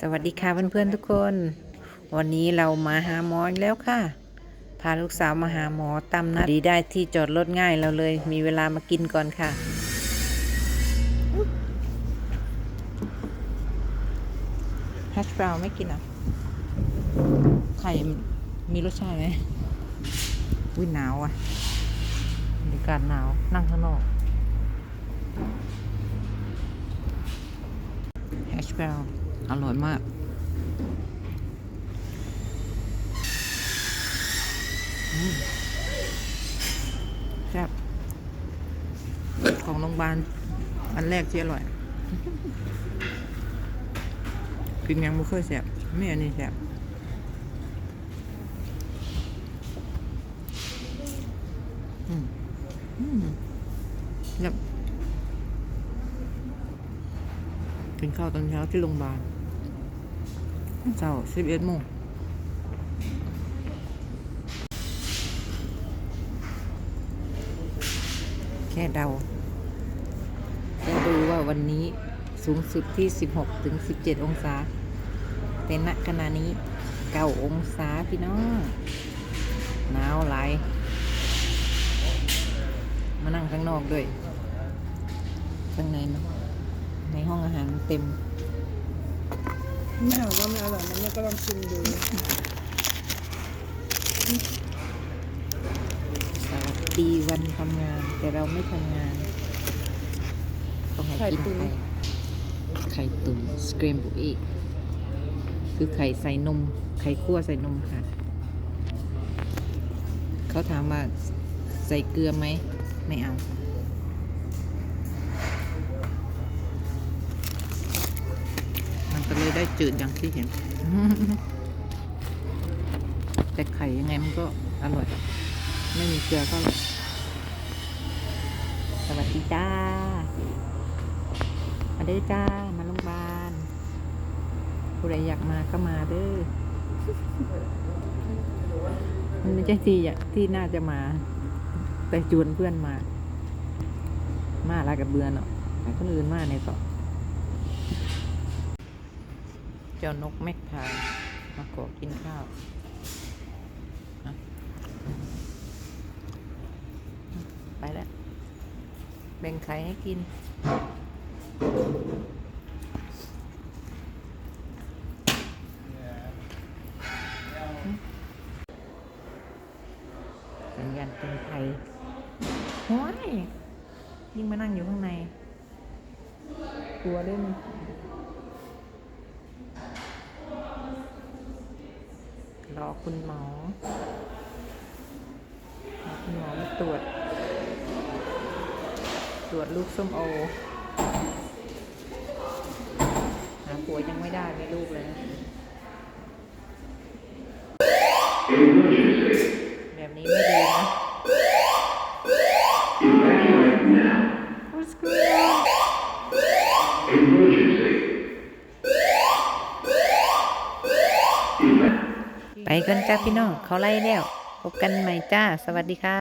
สวัสดีค่ะเพื่อนๆทุกคน วันนี้เรามาหาหมออีกแล้วค่ะ พาลูกสาวมาหาหมอตามนัดดีได้ที่จอดรถง่ายเราเลย มีเวลามากินก่อนค่ะแฮชบราวไม่กินอะ ไข่มีรสชาติไหมวิหนาวอะบรรยากาศหนาวนั่งข้างนอกแฮชบราวน์ อร่อยมาก แซ่บของโรงพยาบาล อันแรกที่อร่อย กินยังไม่เคยแซ่บไม่อันนี้แซ่บอืมอืมแล้ว กินข้าวตอนเช้าที่โรงพยาบาลเช้าสิบเอ็ดโมงแค่เดาจะดูว่าวันนี้สูงสุดที่ 16 ถึง 17 องศา แต่ณขณะนี้ 9 องศาพี่น้องหนาวหลายมานั่งข้างนอกด้วย ข้างในเนอะ ในห้องอาหารเต็มไม่ถามว่ามันอร่อยไหมเนี่ยก็ลองชิมดูสวัสดีวันทำงาน แต่เราไม่ทำงานต้องให้กินไข่ไข่ตุ๋นสเกรมบุอีกคือไข่ใส่นม ไข่คั่วใส่นมค่ะ เขาถามว่าใส่เกลือไหม ไม่เอามัน ได้จืดอย่างที่เห็น แต่ไข่ยังไงมันก็อร่อย ไม่มีเกลือก็อร่อยสวัสดีจ้า มาเด้จ้า มาโรงพยาบาลผู้ใดอยากมาก็มาเด้อ มันไม่ใช่ที่อที่น่าจะมา แต่ชวนเพื่อนมา มาล้วกับเบือเนาะให้คนอื่นมาในต่อเจ้านกแมกพายมาขอกินข้าวไปแล้วแบ่งไข่ให้กิน สัญญาณเตือนภัยห้ยยิ่งมานั่งอยู่ข้างใน กลัวเล่น รอคุณหมอรอคุณหมอมาตรวจ ตรวจลูกส้มโอ หาผัวยังไม่ได้ไม่ลูกเลยนะแบบนี้ไม่ดีนะ Evacuate now. What's going on Emergency. Evac. ไปกันจ้าพี่น้องเขาไล่แล้ว พบกันใหม่จ้า สวัสดีค่ะ